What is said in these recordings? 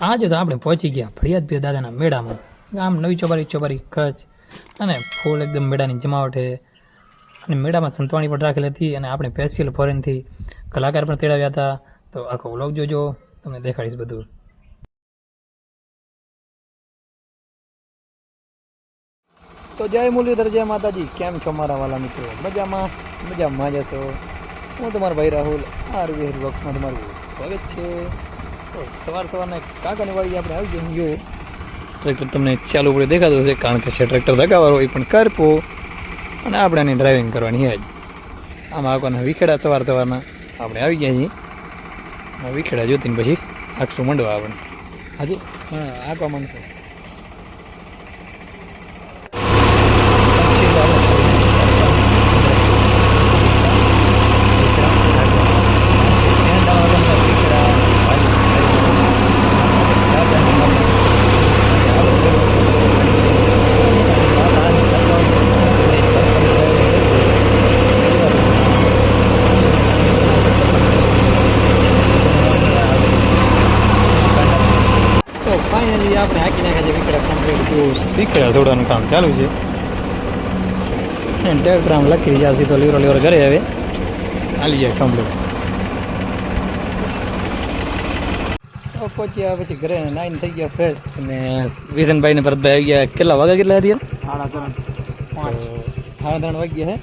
આજે તો આપણે પહોંચી ગયા ફરિયાદ પીર દાદાના મેળામાં. આમ નવી ચોબારી ચોબારી કચ્છ અને ફૂલ એકદમ મેળાની જમાવટ છે. અને મેળામાં સંતવાણી પણ રાખેલી હતી અને આપણે સ્પેશિયલ ફોરેનથી કલાકાર પણ તેડાવ્યા હતા. તો આખો વ્લોગ જોજો, તમને દેખાડીશ બધું. તો જય મુરલીધર, જય માતાજી. કેમ છો મારા વાલા મિત્રો? મજામાં? મજામાં જશો હું તમારો ભાઈ રાહુલ આરવી બોક્સમાં તમારું સ્વાગત છે. સવાર સવારના કાકાની વાળી આપણે આવી જઈએ જો ટ્રેક્ટર તમને ચાલુ પડે દેખાતું હશે કારણ કે છે ટ્રેક્ટર ધકાવાળો એ પણ કરપો. અને આપણે એની ડ્રાઇવિંગ કરવાની છે જ આમાં આવવાના વિખેડા સવાર સવારના. આપણે આવી ગયા છીએ. વિખેડા જોતીને પછી આખશું મંડવા આપણે હાજી? હા આંકવા માંડશું વિકડા છોડવાનું કામ ચાલુ છે. ટ્રેક્ટર આમ લખી જ્યાં સીધો લીવરો લીવર ઘરે હવે હાલી જાય કમ્પ્લીટ તો પહોંચ્યા પછી ઘરે નાઈન થઈ ગયા ફ્રેશ અને વિઝનભાઈ ને ભરતભાઈ આવી ગયા કેટલા વાગ્યા કેટલા હતી સાડા ત્રણ. વાગ્યા હે.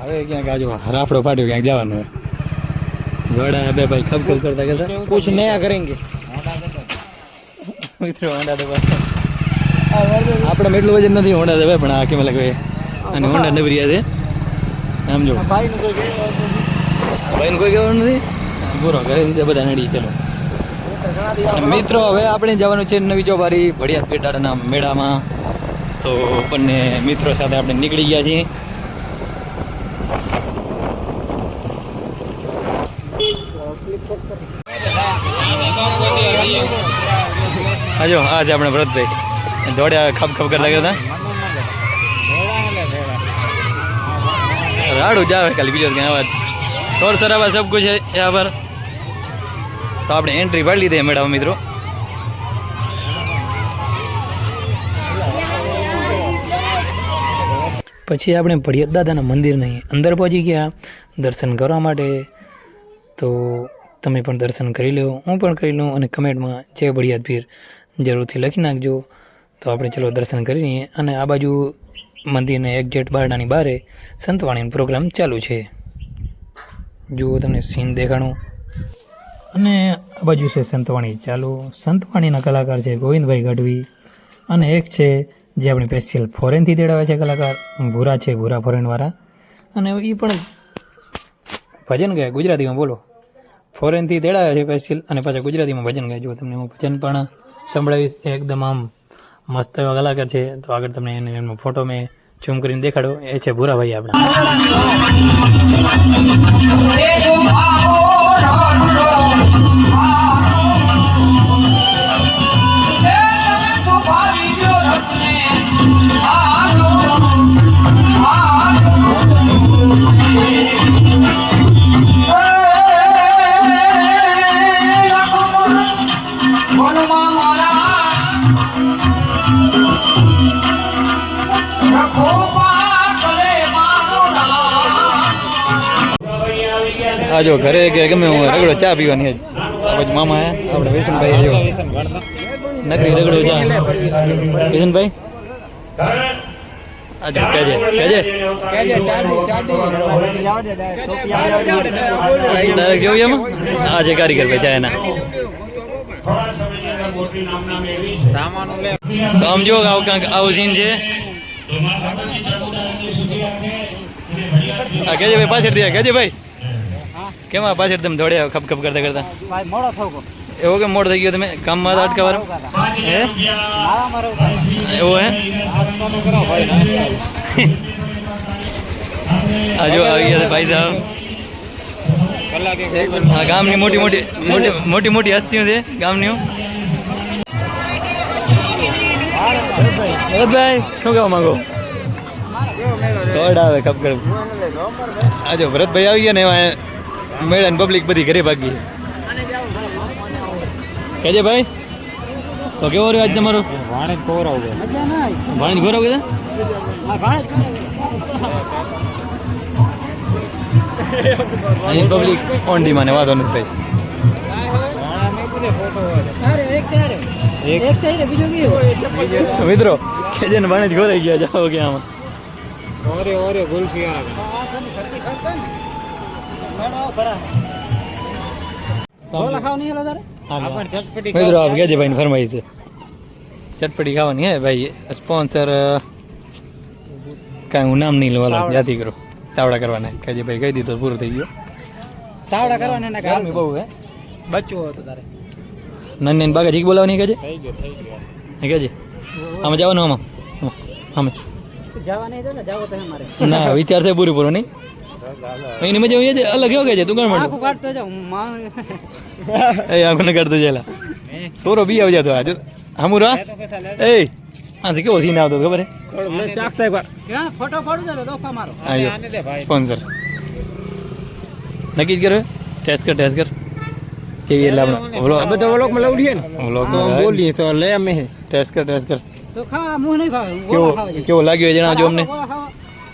હવે ક્યાંક આજુ રાફડો પાડ્યો ક્યાંક જવાનું હે. વડા બે ભાઈ ખબ ખબ કરતા કરતા કુછ નયા કરેંગે. મિત્રો હોન્ડા દબા આપણે એટલું વજન નથી હોન્ડા દબા પણ આ કેમ લાગે અને હોન્ડા નબરિયા છે. આમ જો. ભાઈને કોઈ કહેવાનું નથી. બોરો ઘરે દીધા બધા નડી ચલો. મિત્રો હવે આપણે જવાનું છે નવી ચોબારી ભડિયાદ પેટાડાના મેળામાં. તો બંને મિત્રો સાથે આપણે નીકળી ગયા છીએ. હજો આજે આપણે ભરતભાઈ દોડ્યા ખબ કર લાગ્યો હતા રાડું જાવે ખાલી, બીજો કઈ અવાજ. સોર સરાબા સબ કુછ યહાં પર. તો આપણે એન્ટ્રી પાડી લીધી મેડમ મિત્રો. પછી આપણે ભડિયત દાદાના મંદિરની અંદર પહોંચી ગયા, દર્શન કરવા માટે. તો તમે પણ દર્શન કરી લો હું પણ કરી લઉં અને કમેન્ટમાં જય બળિયાદ પીર જરૂરથી લખી નાખજો. તો આપણે ચલો દર્શન કરી લઈએ અને આ બાજુ મંદિરને એક્ઝેટ બારડાની બારે સંતવાણીનો પ્રોગ્રામ ચાલુ છે. જુઓ તમને સીન દેખાણું. અને આ બાજુ છે સંતવાણી ચાલુ. સંતવાણીના કલાકાર છે ગોવિંદભાઈ ગઢવી અને એક છે જે આપણે સ્પેશિયલ ફોરેનથી તેડાવે છે કલાકાર, ભૂરા છે ભૂરા ફોરેનવાળા અને એ પણ ભજન ગાય ગુજરાતીમાં બોલો. ફોરેનથી તેડાવે છે સ્પેશિયલ અને પાછા ગુજરાતીમાં ભજન ગાય. જો તમને હું ભજન પણ સંભળાવીશ એકદમ આમ મસ્ત એવા કલાકાર છે. તો આગળ તમને એને એનો ફોટો મેં ઝૂમ કરીને દેખાડો એ છે ભૂરાભાઈ આપણા. આ ઘરે કે ગમે હું રગડો ચા પીવાની જ આ મામા હે આપણે વેસનભાઈ જો. નકરી રગડો ચા. વેસનભાઈ? આજે કેજે કેજે. કેજે ડાયરેક્ટ જોઈ એમાં? આજે કારીગર ભાઈ, ચા એના. તો આમ જો આવું છે. ભાઈ પાછળ દે કેજે ભાઈ. કેમ આ પાછળ તમે દોડ્યા ખપ ખપ કરતા કરતા? ભાઈ મોડો થયો કો એવો કે મોડ થઈ ગયો તમે? કામમાં હતા અટકાવવાનો? હે? મારા મારો એવો હે? આ જો આવી ગયા છે ભાઈ સાહેબ. આ ગામની મોટી મોટી મોટી મોટી મોટી હસ્તીઓ છે ગામની. ભરતભાઈ શું કહેવા માંગો? દોડ આવે ખપ ખપ. આ જો ભરતભાઈ આવી ગયા ને એમાં મેળા પબ્લિક બધી ઘરે ભાગી કેજે ભાઈ? તો કેવો રહ્યો આજ તમારો? વાણે કોરાવ આવી ભાણી કીધા અહીં પબ્લિક ઓન ડિમાન્ડ વાંધો નથી ભાઈ. મિત્રો, કેજે ને ભાણે જ ઘોરાઈ ગયા, જાઓ કે આમાં. ઓરે ઓરે ગુલ્ફી આ બોલા ખાવ નહીં હેલો તારે આપણ ચટપટી મિત્રો આપ કેજે ભાઈ ફરમાઈ છે. ચટપટી ખાવાની હે ભાઈ? સ્પોન્સર કાંઈ હું નામ નહીં લેવાલો જાતી કરો. તાવડા કરવાના. કહેજે ભાઈ કહી દીધો પૂરો થઈ ગયો. તાવડા કરવાના ના ગરમી બહુ હે? બચ્ચું હતો તારે. નાની નાની બાગા જીક બોલાવાની કહેજે? થઈ ગયો થઈ ગયો. હે કેજે આમાં જવાનું આમાં? આમાં જવા નહીં દે ને જાવ તો મારે. ના વિચાર છે પૂરું પૂરું નહીં? એની મજા એ છે અલગ કેવો કે છે તું કોણ આખું મળ્યું કાઢતો જાઉં માં એ આંખને કરતો જેલા સોરો બી આવી જતો આજે હમું રા એ હા છે કેવો સીન આવતો હતો ખબર હે ચાખતા એકવાર ક્યાં ફોટો પાડું છે દોફા મારો આયો સ્પોન્સર નક્કી જ કર્યો ટેસ્ટ કર ટેસ્ટ કર કેવી એટલે આપણે વ્લોગ બધા વ્લોગમાં લઉં ને વ્લોગ તો બોલીએ તો લે અમે ટેસ્ટ કર ટેસ્ટ કર તો ખા મું નહીં ખાવ કેવો કેવો લાગ્યો એ જણાવજો અમને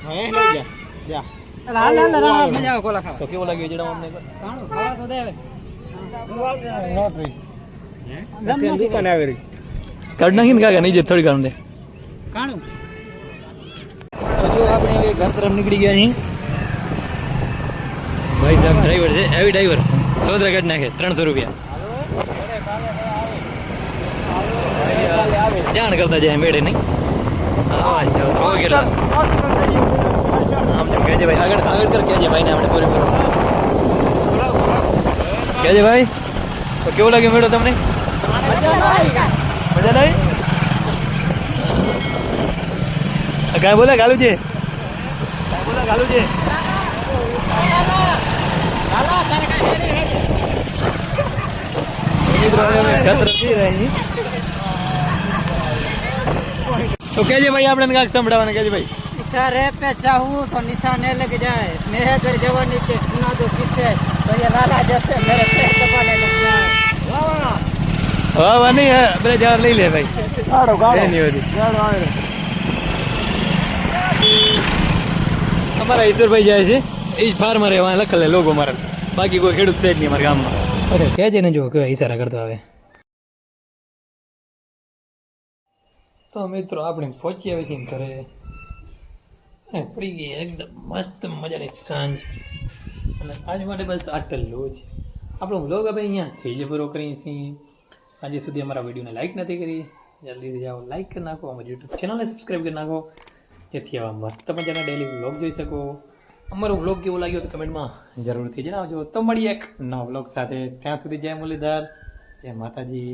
હે લઈ જા જા હાલ હાલ રાણા મજા આવે કોલા ખાવા. તો કેવો લાગ્યો એ અમને કાણું ખાવા તો દે હવે. દુકાન આવી રહી. કાઢ નાખીને કાકા નહીં જે થોડી કાઢ દે. કાણું. જો આપણે હવે ઘર તરફ નીકળી ગયા અહીં ભાઈ સાહેબ ડ્રાઈવર છે હેવી ડ્રાઈવર સોદરા કાઢ નાખે ત્રણસો રૂપિયા. જાણ કરતા જાય મેળે નહીં? હા ચાલો સો કેટલા? આમ જેમ કહેજે ભાઈ. આગળ આગળ કર કહેજે ભાઈને આપણે પૂરેપૂરો. કહેજે ભાઈ. તો કેવું લાગ્યું મેળો તમને? મજા નહીં. કાંઈ બોલે ગાલું છે બોલે ગાલું છે તો કેજે ભાઈ આપણે કાંક સંભળાવવાના કેજે ભાઈ. निशा रे पे चाहूँ तो निशा नहीं लग जाए मेरे घर जवानी के सुना दो किससे तो ये लाला जैसे मेरे पेट दबाने लग जाए હા વા નહીં હે બે જવાર લઈ લે ભાઈ गाड़ो એની બધી गाड़ो અમારા ઈશ્વરભાઈ જાય છે એ જ ફાર્મર એવા લખેલે લોગો મારા બાકી કોઈ ખેડૂત છે જ નહીં અમારા ગામમાં અરે કહેજે ને જો કેવા ઈશારા કરતો આવે તો મિત્રો આપણે પહોંચી આવી છીએ ઘરે અને પડી ગઈ, એકદમ મસ્ત મજાની સાંજ. અને આજ માટે બસ આટલું જ. આપણો બ્લોગ આપણે અહીંયા થઈ જ પૂરો કરીએ છીએ. આજે સુધી અમારા વિડીયોને લાઈક નથી કરી. જલ્દીથી જાઓ લાઈક કરી નાખો, અમારી યુટ્યુબ ચેનલને સબસ્ક્રાઈબ કરી નાખો. જેથી આવા મસ્ત મજાના ડેલી વ્લોગ જોઈ શકો. અમારો વ્લોગ કેવો લાગ્યો તો કમેન્ટમાં જરૂરથી જણાવજો. તો મળીએ એક નવા વ્લોગ સાથે. ત્યાં સુધી જય મુરલીધર, જય માતાજી.